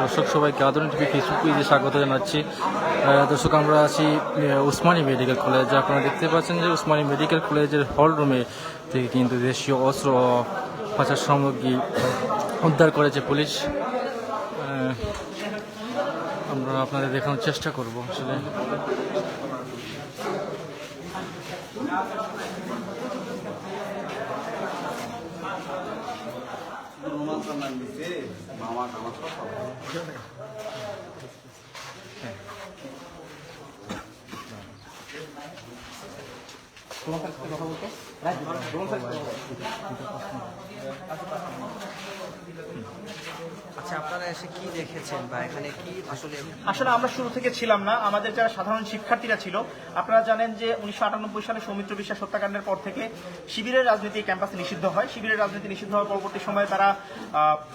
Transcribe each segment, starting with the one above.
দর্শক সবাইকে আধুনিক টিভি ফেসবুক পেজে স্বাগত জানাচ্ছি। দর্শক, আমরা আছি উসমানী মেডিকেল কলেজ। আপনারা দেখতে পাচ্ছেন যে উসমানী মেডিকেল কলেজের হল রুমে থেকে কিন্তু দেশীয় অস্ত্র পাচার সামগ্রী উদ্ধার করেছে পুলিশ। আমরা আপনাদের দেখানোর চেষ্টা করব আসলে। সম্মান দিচ্ছে মামা টামা সব আচ্ছা আপনারা আসলে আমরা শুরু থেকে ছিলাম না। আমাদের যারা সাধারণ শিক্ষার্থীরা ছিল, আপনারা জানেন যে উনিশশো আটানব্বই সালে সৌমিত্র বিশ্বাস হত্যাকাণ্ডের পর থেকে শিবিরের রাজনীতি ক্যাম্পাসে নিষিদ্ধ হয়। শিবিরের রাজনীতি নিষিদ্ধ হওয়ার পরবর্তী সময়ে তারা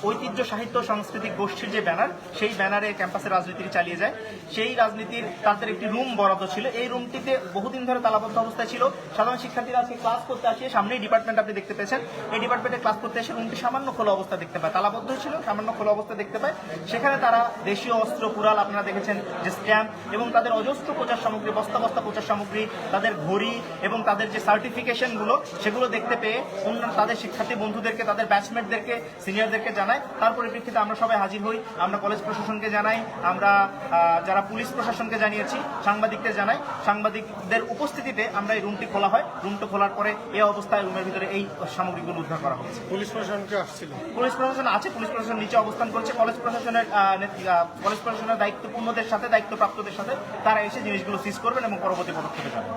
ঐতিহ্য, সাহিত্য, সাংস্কৃতিক গোষ্ঠীর যে ব্যানার, সেই ব্যানারে ক্যাম্পাসের রাজনীতি চালিয়ে যায়। সেই রাজনীতির তাদের একটি রুম বরাদ্দ ছিল। এই রুমটিতে বহুদিন ধরে তালাবদ্ধ অবস্থায় ছিল। সাধারণ শিক্ষার্থীরা আজকে ক্লাস করতে আসে। সামনেই ডিপার্টমেন্ট আপনি দেখতে পেয়েছেন। এই ডিপার্টমেন্টে ক্লাস করতে এসে রুমটি সামান্য খোলা অবস্থা দেখতে পায়। তালাবদ্ধ ছিল, সামান্য খোলা অবস্থা দেখতে পায়। সেখানে তারা দেশীয় অস্ত্র, কুড়াল, আপনারা দেখেছেন যে স্ট্যাম্প এবং তাদের অজস্র প্রচার সামগ্রী, বস্তা বস্তা প্রচার সামগ্রী, তাদের ঘড়ি এবং তাদের যে সার্টিফিকেশনগুলো সেগুলো দেখতে পেয়ে অন্যান্য তাদের শিক্ষার্থী বন্ধুদেরকে, তাদের ব্যাচমেটদেরকে সিনিয়রদেরকে জানায়। তার পরিপ্রেক্ষিতে আমরা সবাই হাজির হই। আমরা কলেজ প্রশাসনকে জানাই। আমরা যারা পুলিশ প্রশাসনকে জানিয়েছি সাংবাদিকদের জানাই। সাংবাদিকদের উপস্থিতিতে আমরা এই রুমটি খোলা হয়। রুমটি খোলার পরে এই অবস্থায় রুমের ভিতরে এই সামগ্রীগুলো উদ্ধার করা হয়েছে পুলিশ প্রশাসনকে আসছিল। পুলিশ প্রশাসন আছে পুলিশ প্রশাসন নিচে অবস্থান করছে। কলেজ প্রশাসনের কলেজ প্রশাসনের দায়িত্বপূর্ণদের সাথে দায়িত্বপ্রাপ্তদের সাথে তারা এসে জিনিসগুলো সিজ করবেন এবং পরবর্তী পদক্ষেপে যাবেন।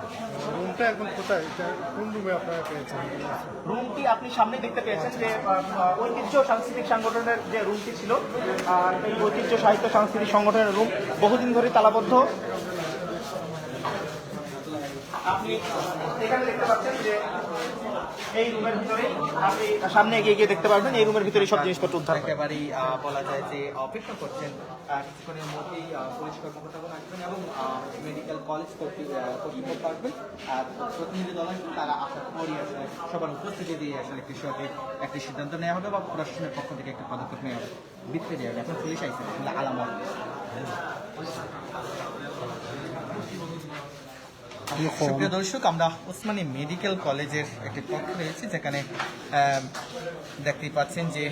রুমটা এখন কোথায়? কোন রুমে আপনারা পেয়েছেন? রুমটি আপনি সামনে দেখতে পেয়েছেন যে ঐতিহ্য সাংস্কৃতিক সংগঠনের যে রুমটি ছিল আর এই ঐতিহ্য সাহিত্য সাংস্কৃতিক সংগঠনের রুম বহুদিন ধরে তালাবদ্ধ। সামনে এগিয়ে গিয়ে দেখতে পারবেন, এই রুমের ভিতরে সব জিনিসপত্র উদ্ধার। একেবারেই বলা যায় যে অপেক্ষা করছেন কিছুক্ষণের মধ্যেই পুলিশ আসবেন এবং মেডিকেল কলেজ কর্তৃপক্ষ আসবেন আর প্রতিনিধি দল আসবেন, তারা আসলে, সবার উপস্থিতি দিয়ে আসলে একটি একটি সিদ্ধান্ত নেওয়া হবে বা প্রশাসনের পক্ষ থেকে একটি পদক্ষেপ নেওয়া হবে। বৃত্তি দেওয়া হবে। এখন পুলিশ আইসে আলামত। সুপ্রিয় দর্শক আমরা ওসমানী মেডিকেল কলেজের একটি কক্ষ রয়েছে যেখানে আহ, দেখতেই পাচ্ছেন যে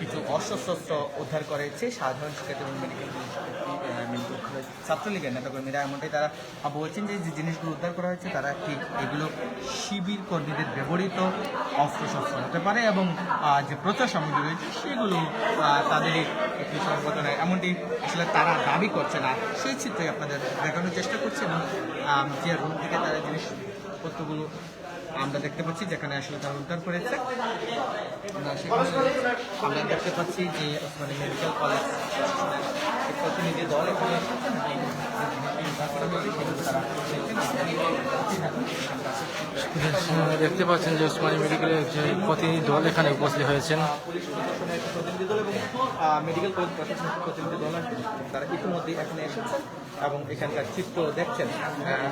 কিছু অস্ত্রশস্ত্র উদ্ধার করেছে সাধারণ শিক্ষার্থী এবং মেডিকেল মেডিকেল কলেজ ছাত্রলীগের নেতাকর্মীরা এমনটাই তারা বলছেন যে যে জিনিসগুলো উদ্ধার করা হয়েছে, তারা ঠিক এগুলো শিবির কর্মীদের ব্যবহৃত অস্ত্রশস্ত্র হতে পারে এবং যে প্রচার সামগ্রী রয়েছে সেগুলো তাদের একটি সংগঠনে এমনটি আসলে তারা দাবি করছে না। সেই চিত্রে আপনাদের দেখানোর চেষ্টা করছে এবং যে রুম থেকে তারা জিনিসপত্রগুলো আমরা দেখতে পাচ্ছি, যেখানে আসলে তারা উদ্ধার করেছে। আমরা দেখতে পাচ্ছি যে মেডিকেল কলেজ প্রতিনিধি দেখতে পাচ্ছেন যে উসমানী মেডিকেলের যে প্রতিনিধি দল এখানে উপস্থিত হয়েছেন। এবং ইতিমধ্যে এবং এখানকার চিত্র দেখছেন।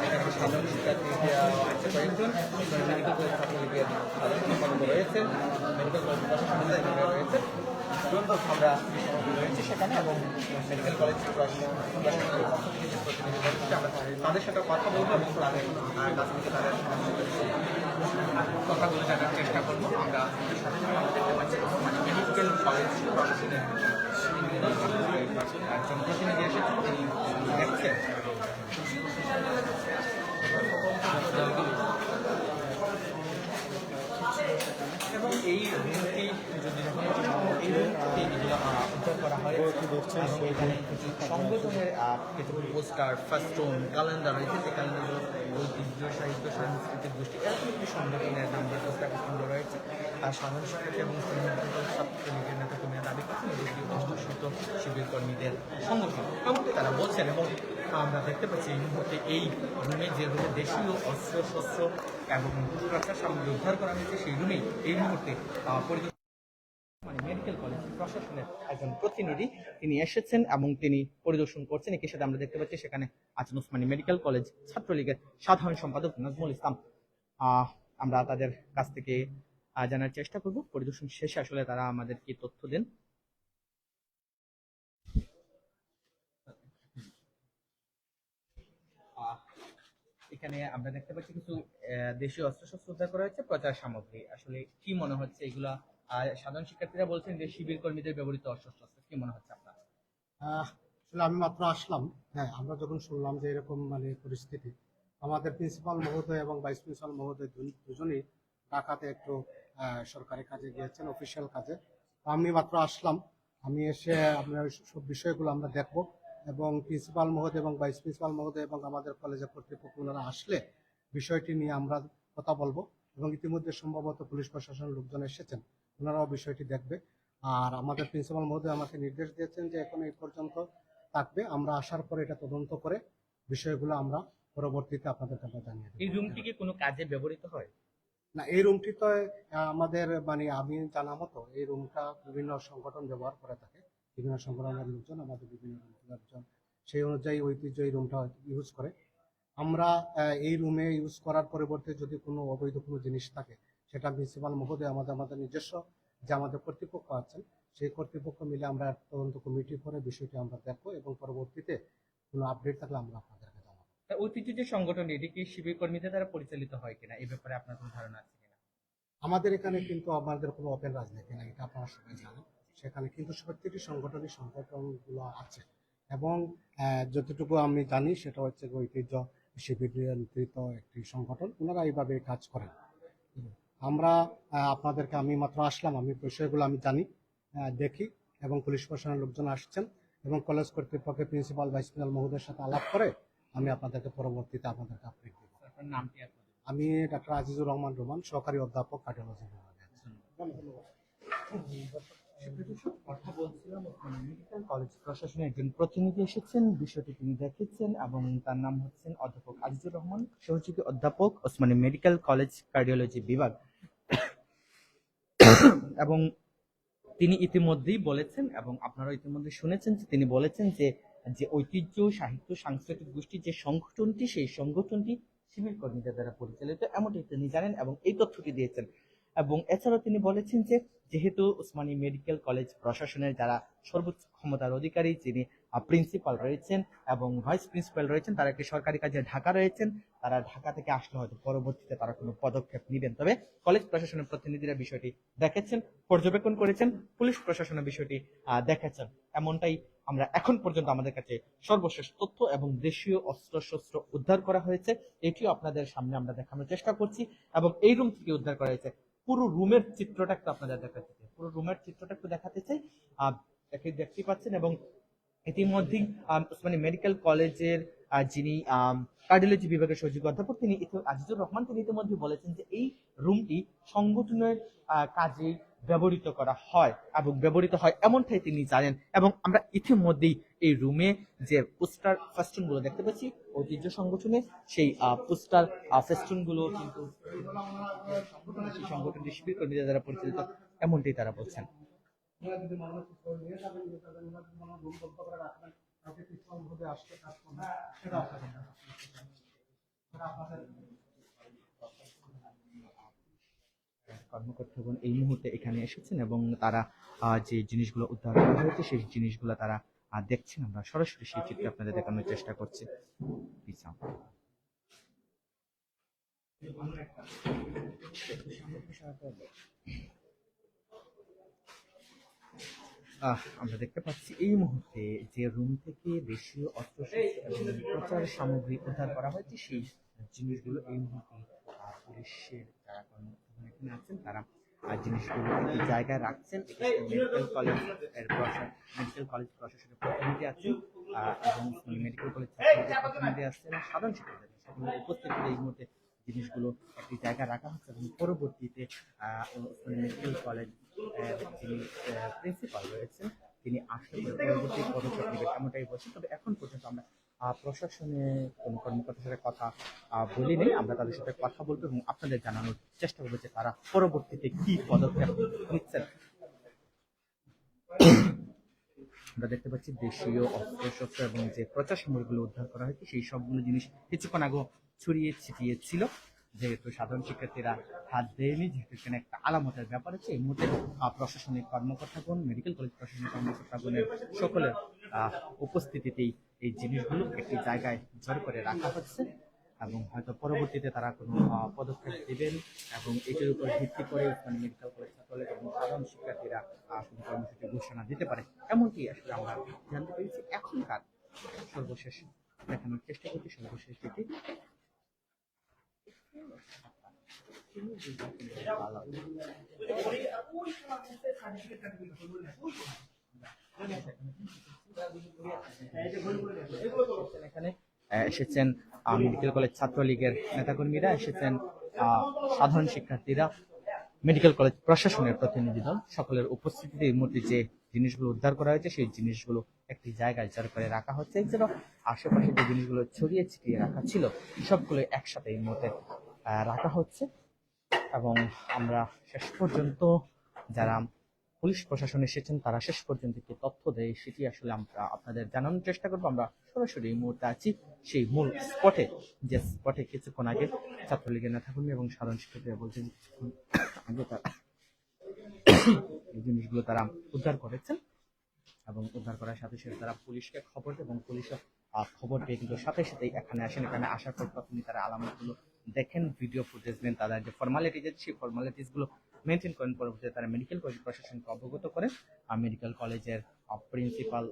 মেডিকেল কলেজ রয়েছে। মেডিকেল কলেজ রয়েছে। আমরা রয়েছে সেখানে এবং মেডিকেল কলেজ তাদের সাথে কথা বলব এবং তাদের কাছ জানার চেষ্টা করব আমরা দেখতে মেডিকেল কলেজ প্রশাসনের একজন প্রতিনিধি দেখছেন এবং এই রুমটি সংগঠনের কিছু পোস্টার ফাস্টুন ক্যালেন্ডার রয়েছে ঐতিহ্য সাহিত্য সাংস্কৃতিক গোষ্ঠী এরকম একটি সংগঠনের নাম পোস্টার রয়েছে আর সাধারণ এবং ছাত্রলীগের নেতা দাবি করছেন অধ্যুষিত শিবির কর্মীদের সংগঠন এমনটি তারা বলছেন এবং আমরা দেখতে পাচ্ছি এই মুহূর্তে এই রুমে যে রুমে দেশীয় অস্ত্র শস্ত্র এবং সামগ্রী উদ্ধার করা হয়েছে সেই রুমেই এই মুহূর্তে পরিদর্শন প্রশাসনের একজন প্রতিনিধি তিনি এসেছেন এবং তিনি পরিদর্শন করছেন। একই সাথে আমরা দেখতে পাচ্ছি সেখানে আছেন উসমানী মেডিকেল কলেজ ছাত্রলীগের সাধারণ সম্পাদক নাজমুল ইসলাম। আমরা তাদের কাছ থেকে জানার চেষ্টা করব। পরিদর্শন শেষে আসলে তারা আমাদের কি তথ্য দেন? এখানে আমরা দেখতে পাচ্ছি কিছু দেশীয় অস্ত্রশস্ত্র উদ্ধার করা হয়েছে, প্রচার সামগ্রী। আসলে কি মনে হচ্ছে এগুলা আর সাধারণ শিক্ষার্থীরা বলছেন যে শিবির কর্মীদের ব্যবহৃত অস্ত্রশস্ত্র কি মনে হচ্ছে আপনার? আসলে আমি মাত্র আসলাম। হ্যাঁ আমরা যখন শুনলাম যে এরকম মানে পরিস্থিতি, আমাদের প্রিন্সিপাল মহোদয় এবং ভাইস প্রিন্সিপাল মহোদয় দুজনেই ঢাকাতে একটু সরকারি কাজে গিয়েছেন অফিসিয়াল কাজে। আমি মাত্র আসলাম। আমি এসে আপনার সব বিষয়গুলো আমরা দেখব এবং প্রিন্সিপাল মহোদয় এবং ভাইস প্রিন্সিপাল মহোদয় এবং আমাদের কলেজের কর্তৃপক্ষ ওনারা আসলে বিষয়টি নিয়ে আমরা কথা বলব এবং ইতিমধ্যে সম্ভবত পুলিশ প্রশাসনের লোকজন এসেছেন। ওনারাও বিষয়টি দেখবে। আর আমাদের প্রিন্সিপাল মহোদয় আমাকে নির্দেশ দিয়েছেন যে এখন এই পর্যন্ত থাকবে। আমরা আসার পরে এটা তদন্ত করে বিষয়গুলো আমরা পরবর্তীতে আপনাদেরকে আমরা জানিয়ে দেব। এই রুমটি কি কোনো কাজে ব্যবহৃত হয়? না এই রুমটি তো আমাদের মানে আমি জানা মতো এই রুমটা বিভিন্ন সংগঠন ব্যবহার করে থাকে। বিভিন্ন সংগঠনের লোকজন আমাদের বিভিন্ন লোকজন সেই অনুযায়ী ঐতিহ্য এই রুমটা ইউজ করে। আমরা এই রুমে ইউজ করার পরিবর্তে যদি কোনো অবৈধ কোনো জিনিস থাকে সেটা প্রিন্সিপাল মহোদয় আমাদের আমাদের নিজস্ব যে আমাদের কর্তৃপক্ষ আছেন সেই কর্তৃপক্ষ মিলে আমরা তদন্ত কমিটি করে বিষয়টি আমরা দেখব এবং পরবর্তীতে কোনো আপডেট থাকলে আমরা আপনাদেরকে জানাব। ঐতিহ্য যে সংগঠন এটি কি শিবির কর্মীদের দ্বারা পরিচালিত হয় কিনা? এই ব্যাপারে আপনার কোনো ধারণা আছে কিনা? আমাদের এখানে কিন্তু আমাদের কোনো ওপেন রাজনীতি নাই এটা আপনারা সবাই জানেন। সেখানে কিন্তু প্রত্যেকটি সংগঠনই সংগঠনগুলো আছে এবং যতটুকু আমি জানি সেটা হচ্ছে ঐতিহ্য শিবির নিয়ন্ত্রিত একটি সংগঠন। ওনারা এইভাবে কাজ করেন। আমরা আপনাদেরকে আমি মাত্র আসলাম আমি বিষয়গুলো আমি জানি দেখি এবং পুলিশ প্রশাসনের লোকজন আসছেন এবং কলেজ কর্তৃপক্ষের প্রিন্সিপাল ভাইস প্রিন্সিপাল মহোদয়ের সাথে আলাপ করে আমি আপনাদেরকে পরবর্তীতে আপনাদেরকে আপডেট দেবো। আমি ডাক্তার আজিজুর রহমান রোমান সহকারী অধ্যাপক কার্ডিওলজি বিভাগে কথা বলছিলাম মেডিকেল কলেজ প্রশাসনের একজন প্রতিনিধি এসেছেন বিষয়টি তিনি দেখেছেন এবং তার নাম হচ্ছেন অধ্যাপক আজিজুর রহমান সহযোগী অধ্যাপক ওসমানী মেডিকেল কলেজ কার্ডিওলজি বিভাগ। এবং তিনি ইতিমধ্যেই বলেছেন এবং আপনারা ইতিমধ্যে শুনেছেন যে তিনি বলেছেন যে যে ঐতিহ্য, সাহিত্য, সাংস্কৃতিক গোষ্ঠীর যে সংগঠনটি, সেই সংগঠনটি শিবির কর্মীদের দ্বারা পরিচালিত, এমনটি তিনি জানেন এবং এই তথ্যটি দিয়েছেন। এবং এছাড়াও তিনি বলেছেন যে, যেহেতু উসমানী মেডিকেল কলেজ প্রশাসনের যারা সর্বোচ্চ ক্ষমতার অধিকারী, যিনি প্রিন্সিপাল রয়েছেন এবং ভাইস প্রিন্সিপাল রয়েছেন, তারা একটি সরকারি কাজে ঢাকা রয়েছেন, তারা ঢাকা থেকে আসলে হয়তো পরবর্তীতে তারা কোনো পদক্ষেপ নেবেন। তবে কলেজ প্রশাসনের প্রতিনিধিরা বিষয়টি দেখেছেন, পর্যবেক্ষণ করেছেন, পুলিশ প্রশাসনের বিষয়টি দেখেছেন। এমনটাই আমরা এখন পর্যন্ত আমাদের কাছে সর্বশেষ তথ্য এবং দেশীয় অস্ত্রশস্ত্র উদ্ধার করা হয়েছে, এটিও আপনাদের সামনে আমরা দেখানোর চেষ্টা করছি এবং এই রুম থেকে উদ্ধার করা হয়েছে পুরো রুমের চিত্রটা একটু আপনাদের দেখাতে চাই। পুরো রুমের চিত্রটা একটু দেখাতে চাই। দেখতে পাচ্ছেন এবং ইতিমধ্যেই আম, উসমানী মেডিকেল কলেজের যিনি কার্ডিওলজি বিভাগের সহযোগী অধ্যাপক তিনি আজিজুর রহমান তিনি ইতিমধ্যে বলেছেন যে এই রুমটি সংগঠনের কাজে ব্যবহৃত করা হয় এবং ব্যবহৃত হয় এমনটাই তিনি জানেন। এবং আমরা ইতিমধ্যেই এই রুমে যে পোস্টার ফেস্টুনগুলো দেখতে পাচ্ছি ঐতিহ্য সংগঠনে সেই পোস্টার ফেস্টুনগুলো কিন্তু সেই সংগঠনটি শিবির কর্মীদের দ্বারা পরিচালিত, এমনটাই তারা বলছেন। কর্মকর্তাগণ এই মুহূর্তে এখানে এসেছেন এবং তারা যে জিনিসগুলো উদ্ধার করা হয়েছে, সেই জিনিসগুলো তারা আহ, দেখছেন আমরা সরাসরি সেই চিত্র আপনাদের দেখানোর চেষ্টা করছি. আহ, আমরা দেখতে পাচ্ছি এই মুহূর্তে যে রুম থেকে দেশীয় অস্ত্রশস্ত্র প্রচার সামগ্রী উদ্ধার করা হয়েছে সেই জিনিসগুলো এই মুহূর্তে পুলিশের যারা কর্মকর্তা এখানে আছেন তারা আহ, জিনিসগুলো এই জায়গায় রাখছেন মেডিকেল কলেজের মেডিকেল কলেজ প্রশাসনের প্রতিনিধি আছেন এবং মেডিকেল কলেজ প্রতিনিধি আছেন সাধারণ শিক্ষার্থী সকলের উপস্থিতিতে এই মুহূর্তে জিনিসগুলো একটি জায়গায় রাখা হচ্ছে এবং পরবর্তীতে মেডিকেল কলেজ যিনি প্রিন্সিপাল রয়েছেন তিনি আসলে পরবর্তী পদক্ষেপ নেবেন এমনটাই বলছেন। তবে এখন পর্যন্ত আমরা প্রশাসনে কোনো কর্মকর্তার সাথে কথা আহ, বলি নেই আমরা তাদের সাথে কথা বলব এবং আপনাদের জানানোর চেষ্টা করব যে তারা পরবর্তীতে কি পদক্ষেপ নিচ্ছেন। আমরা দেখতে পাচ্ছি দেশীয় অস্ত্রশস্ত্র এবং যে প্রচার সামগ্রীগুলো উদ্ধার করা হয়েছে সেই সবগুলো জিনিস কিছুক্ষণ আগে ছড়িয়ে ছিটিয়ে ছিল। যেহেতু সাধারণ শিক্ষার্থীরা হাত দেয়নি যেহেতু এখানে একটা আলামতের ব্যাপার আছে এই মুহূর্তে প্রশাসনিক কর্মকর্তাগণ মেডিকেল কলেজ প্রশাসনিক কর্মকর্তাগণের সকলের উপস্থিতিতেই এই জিনিসগুলো একটি জায়গায় জড়ো করে রাখা হচ্ছে এবং হয়তো পরবর্তীতে তারা কোনো পদক্ষেপ দেবেন এবং এটির উপর ভিত্তি করে উসমানী মেডিকেল কলেজ ছাত্রলীগ এবং সাধারণ শিক্ষার্থীরা কোনো কর্মসূচি ঘোষণা দিতে পারে। এমনকি আসলে আমরা জানতে পেরেছি এখনকার সর্বশেষ দেখানোর চেষ্টা করছি সর্বশেষ এখানে আহ, এসেছেন মেডিকেল কলেজ ছাত্রলীগের নেতাকর্মীরা, এসেছেন সাধারণ শিক্ষার্থীরা মেডিকেল কলেজ প্রশাসনের প্রতিনিধি দল, সকলের উপস্থিতিতে এই মুহূর্তে যে জিনিসগুলো উদ্ধার করা হয়েছে, সেই জিনিসগুলো একটি জায়গায় জড়ো করে রাখা হচ্ছে। এছাড়াও আশেপাশে যে জিনিসগুলো ছড়িয়ে ছিটিয়ে রাখা ছিল, সবগুলো একসাথে এই মুহূর্তে রাখা হচ্ছে। এবং আমরা শেষ পর্যন্ত যারা পুলিশ প্রশাসন এসেছেন, তারা শেষ পর্যন্ত কি তথ্য দেয়, সেটি আসলে আমরা আপনাদের জানানোর চেষ্টা করব। আমরা সরাসরি এই মুহূর্তে আছি সেই মূল স্পটে যে স্পটে কিছুক্ষণ আগে ছাত্রলীগের নেতাকর্মী এবং সাধারণ শিক্ষকরা বলছেন কিছুক্ষণ আগে তারা এই জিনিসগুলো তারা উদ্ধার করেছেন এবং উদ্ধার করার সাথে সাথে তারা পুলিশকে খবর এবং পুলিশের খবর পেয়ে কিন্তু সাথে সাথেই এখানে আসেন। এখানে আসার পর প্রথমে তারা আলামতগুলো দেখেন ভিডিও ফুটেজ নেন তাদের যে ফর্মালিটিজ আছে, সেই ফর্মালিটিসগুলো মেনটেন করেন, পরবর্তীতে তারা মেডিকেল কলেজ প্রশাসনকে অবগত করেন। আর মেডিকেল কলেজের প্রিন্সিপাল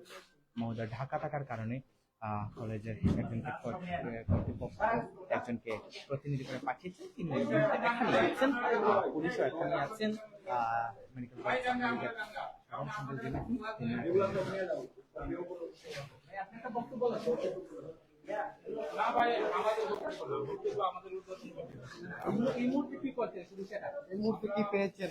মহোদয় ঢাকা থাকার কারণে কলেজের একজনকে কর্তৃপক্ষ একজনকে প্রতিনিধি করে পাঠিয়েছেন। তিনি আছেন পুলিশও এখানে আছেন মেডিকেল কলেজ তিনি এই মুহূর্তে কি সেটা এই মুহূর্তে কি পেয়েছেন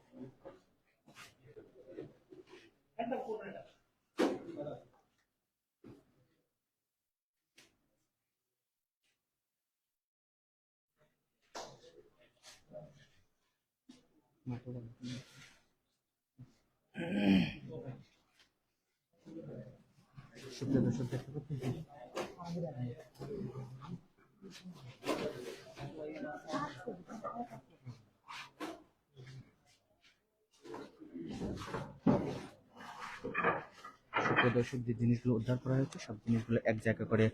দর্শক, যে জিনিসগুলো উদ্ধার করা হয়েছে, সব জিনিসগুলো এক জায়গা করে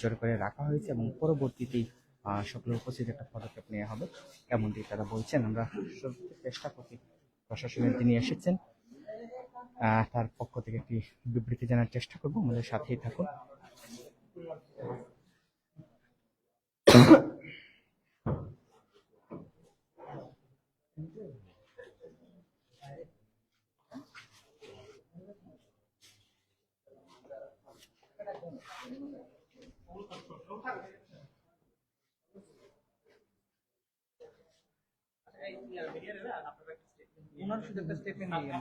জড়ো করে রাখা হয়েছে এবং পরবর্তীতেই সকলের উপস্থিত একটা পদক্ষেপ নেওয়া হবে। এমনটি তারা বলছেন, আমরা চেষ্টা করছি। প্রশাসনের তিনি এসেছেন তার পক্ষ থেকে একটি বিবৃতি জানার চেষ্টা করব। আমাদের সাথেই থাকুন। ওনার শুধু একটা নিয়ে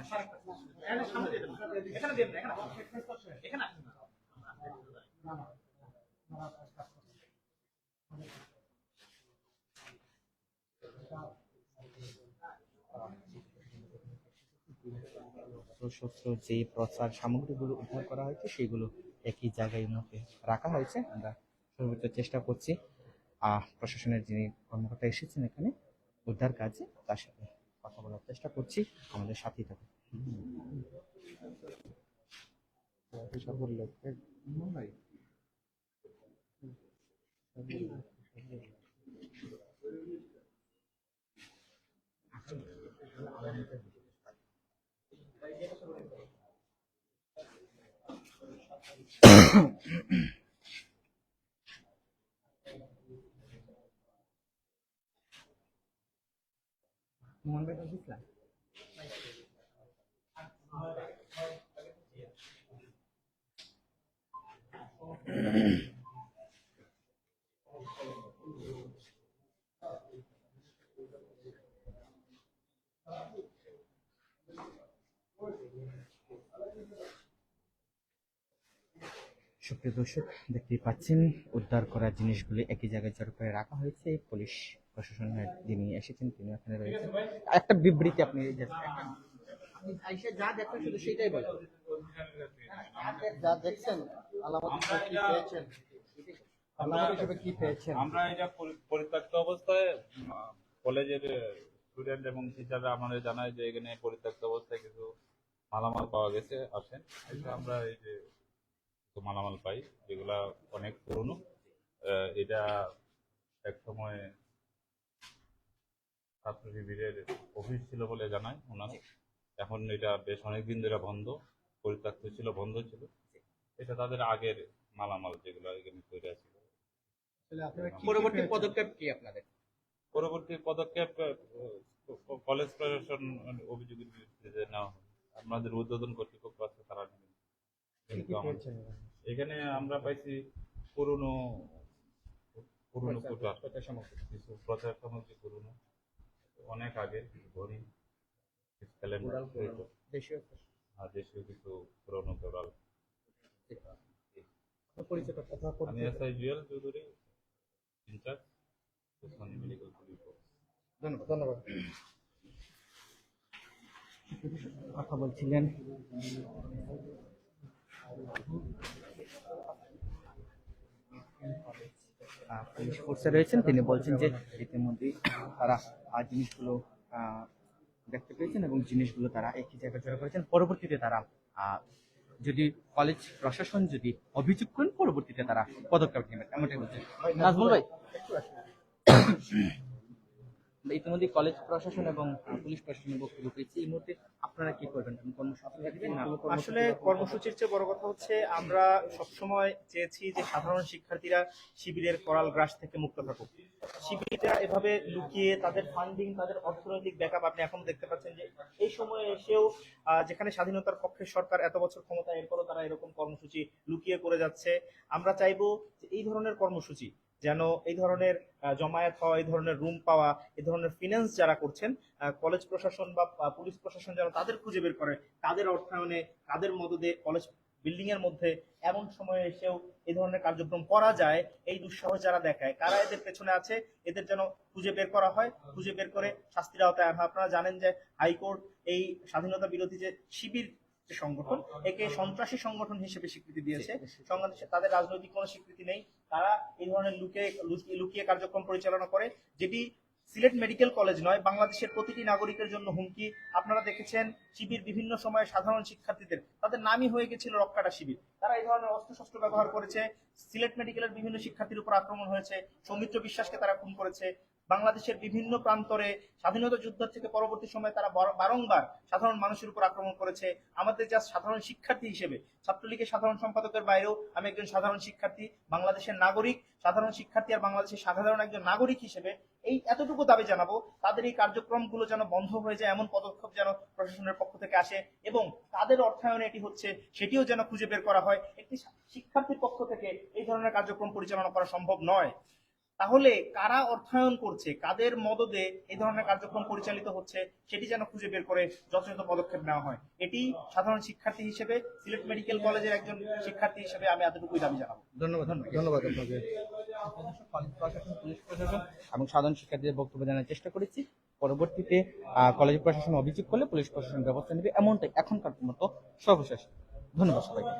যে প্রচার সামগ্রীগুলো উদ্ধার করা হয়েছে, সেগুলো একই জায়গায় মধ্যে রাখা হয়েছে। আমরা সর্বোচ্চ চেষ্টা করছি। প্রশাসনের যিনি কর্মকর্তা এসেছেন এখানে উদ্ধার কাজে, তার সাথে কথা বলার চেষ্টা করছি আমাদের সাথেই থাকুন মন বেটা দিসলা সুপ্রিয় দর্শক দেখতেই পাচ্ছেন উদ্ধার করা জিনিসগুলি একই জায়গায় জড়ো করে রাখা হয়েছে। পুলিশ প্রশাসনের যিনি এসেছেন তিনি ওখানে রয়েছেন। একটা বিবৃতি আপনি just একটা- আপনি আইসা যা দেখেন শুধু সেটাই বলেন। যা দেখছেন আলামত পেয়েছেন? আলামত হিসেবে কি পেয়েছেন? আমরা এটা পরিত্যক্ত অবস্থায় উম, কলেজের স্টুডেন্ট এবং টিচাররা আমাদের জানায় যে এখানে পরিত্যক্ত অবস্থায় কিছু মালামাল পাওয়া গেছে আসেন। এটা আমরা এই যে মালামাল পাই যেগুলা অনেক পুরনো। এটা এক সময় ছাত্র শিবিরের অফিস ছিল বলে জানায় ওনারা। এখন এটা বেশ অনেকদিন ধরে বন্ধ পরিত্যক্ত ছিল বন্ধ ছিল। এটা তাদের আগের মালামাল যেগুলো এখানে তৈরি আছে। পরবর্তী পদক্ষেপ কি আপনাদের? পরবর্তী পদক্ষেপ কলেজ প্রশাসন অভিযোগের বিরুদ্ধে যে নেওয়া আমাদের উদ্বোধন কর্তৃপক্ষ আছে তারা এখানে আমরা পাইছি পুরনো পুরনো কুটার কিছু প্রচার সামগ্রী পুরনো। অনেক আগে ঘড়ি দেশীয় আর দেশীয় কিছু পুরনো কোরাল পরিচয় কথা আমি S I Jewel Chowdhury in charge Osmani medical college. ধন্যবাদ ধন্যবাদ। কথা বলছিলেন। পুলিশ ফোর্সে রয়েছেন। তিনি বলছেন যে ইতিমধ্যেই তারা জিনিসগুলো দেখতে পেয়েছেন এবং জিনিসগুলো তারা একই জায়গায় জড়ো করেছেন। পরবর্তীতে তারা যদি কলেজ প্রশাসন যদি অভিযোগ করেন, পরবর্তীতে তারা পদক্ষেপ নেবেন। এমনটাই বলছেন। নাজমুল ভাই। ইতিমধ্যে কলেজ প্রশাসন এবং পুলিশ প্রশাসনের বক্তব্য পেয়েছি। এই মুহূর্তে আপনারা কি করবেন? কোন কর্মসূচি রাখবেন আসলে কর্মসূচির চেয়ে বড় কথা হচ্ছে আমরা সবসময় চেয়েছি যে সাধারণ শিক্ষার্থীরা শিবিরের করাল গ্রাস থেকে মুক্ত থাকুক। শিবিরটা এভাবে লুকিয়ে তাদের ফান্ডিং তাদের অর্থনৈতিক ব্যাকআপ আপনি এখন দেখতে পাচ্ছেন যে এই সময়ে এসেও যেখানে স্বাধীনতার পক্ষে সরকার এত বছর ক্ষমতা এরপরও তারা এরকম কর্মসূচি লুকিয়ে করে যাচ্ছে। আমরা চাইব যে এই ধরনের কর্মসূচি যেন এই ধরনের জমায়েত হওয়া, এই ধরনের রুম পাওয়া, এই ধরনের ফিনান্স যারা করছেন কলেজ প্রশাসন বা পুলিশ প্রশাসন যেন তাদের খুঁজে বের করে, তাদের অর্থায়নে, তাদের মদদে কলেজ বিল্ডিং এর মধ্যে এমন সময়ে এসেও এই ধরনের কার্যক্রম করা যায়, এই দুঃসাহস যারা দেখায়, কারা এদের পেছনে আছে, এদের যেন খুঁজে বের করা হয়, খুঁজে বের করে শাস্তির আওতায় আপনারা জানেন যে হাইকোর্ট এই স্বাধীনতা বিরোধী যে শিবির যে সংগঠন একে সন্ত্রাসী সংগঠন হিসেবে স্বীকৃতি দিয়েছে। তাদের রাজনৈতিক কোনো স্বীকৃতি নেই। তারা এই ধরনের লুকিয়ে- লুকিয়ে কার্যক্রম পরিচালনা করে যেটি সিলেট মেডিকেল কলেজ নয় বাংলাদেশের প্রতিটি নাগরিকের জন্য হুমকি। আপনারা দেখেছেন শিবির বিভিন্ন সময়ে সাধারণ শিক্ষার্থীদের তাদের নামই হয়ে গেছিল রক্ষাটা শিবির। তারা এই ধরনের অস্ত্রশস্ত্র ব্যবহার করেছে। সিলেট মেডিকেলের বিভিন্ন শিক্ষার্থীর উপর আক্রমণ হয়েছে। সৌমিত্র বিশ্বাসকে তারা খুন করেছে। বাংলাদেশের বিভিন্ন প্রান্তরে স্বাধীনতা যুদ্ধ থেকে পরবর্তী সময়ে তারা বারংবার সাধারণ মানুষের উপর আক্রমণ করেছে। আমাদের যা সাধারণ শিক্ষার্থী হিসেবে, ছাত্রলীগের সাধারণ সম্পাদকের বাইরেও আমি একজন সাধারণ শিক্ষার্থী, বাংলাদেশের নাগরিক, সাধারণ শিক্ষার্থী আর বাংলাদেশের সাধারণ একজন নাগরিক হিসেবে এই এতটুকু দাবি জানাব, তাদের এই কার্যক্রমগুলো যেন বন্ধ হয়ে যায়, এমন পদক্ষেপ যেন প্রশাসনের পক্ষ থেকে আসে এবং তাদের অর্থায়নে এটি হচ্ছে, সেটিও যেন খুঁজে বের করা হয়। একটি শিক্ষার্থীর পক্ষ থেকে এই ধরনের কার্যক্রম পরিচালনা করা সম্ভব নয়। তাহলে কারা অর্থায়ন করছে? কাদের মদদে এই ধরনের কার্যক্রম পরিচালিত হচ্ছে? সেটি যেন খুঁজে বের করে যথাযথ পদক্ষেপ নেওয়া হয়। এটি সাধারণ শিক্ষার্থী হিসেবে, সিলেট মেডিকেল কলেজের একজন শিক্ষার্থী হিসেবে আমি এতটুকুই দাবি জানাব। ধন্যবাদ ধন্যবাদ আপনাকে। এবং সাধারণ শিক্ষার্থীদের বক্তব্য জানার চেষ্টা করেছি। পরবর্তীতে কলেজ প্রশাসন অভিযোগ করলে পুলিশ প্রশাসন ব্যবস্থা নেবে, এমনটাই এখনকার মতো সর্বশেষ। ধন্যবাদ সবাইকে।